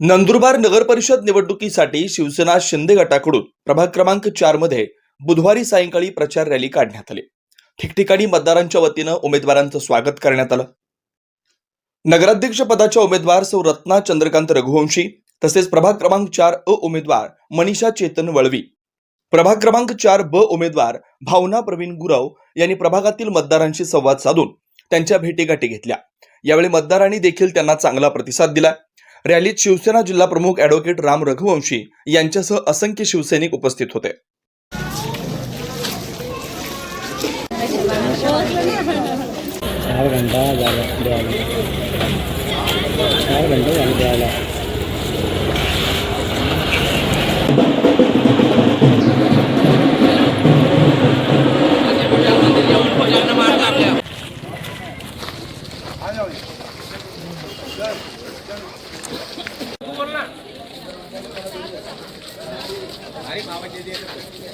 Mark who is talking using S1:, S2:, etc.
S1: नंदुरबार नगरपरिषद निवडणुकीसाठी शिवसेना शिंदे गटाकडून प्रभाग क्रमांक चारमध्ये बुधवारी सायंकाळी प्रचार रॅली काढण्यात आली. ठिकठिकाणी मतदारांच्या वतीनं उमेदवारांचं स्वागत करण्यात आलं. नगराध्यक्ष पदाच्या उमेदवार सौ रत्ना चंद्रकांत रघुवंशी तसेच प्रभाग क्रमांक चार अ उमेदवार मनीषा चेतन वळवी प्रभाग क्रमांक चार ब उमेदवार भावना प्रवीण गुरव यांनी प्रभागातील मतदारांशी संवाद साधून त्यांच्या भेटीगाठी घेतल्या. यावेळी मतदारांनी देखील त्यांना चांगला प्रतिसाद दिला. रॅलीत शिवसेना जिल्हा प्रमुख अॅडव्होकेट राम रघुवंशी यांच्यासह असंख्य शिवसैनिक उपस्थित होते
S2: Thank you. अरे बाबा जे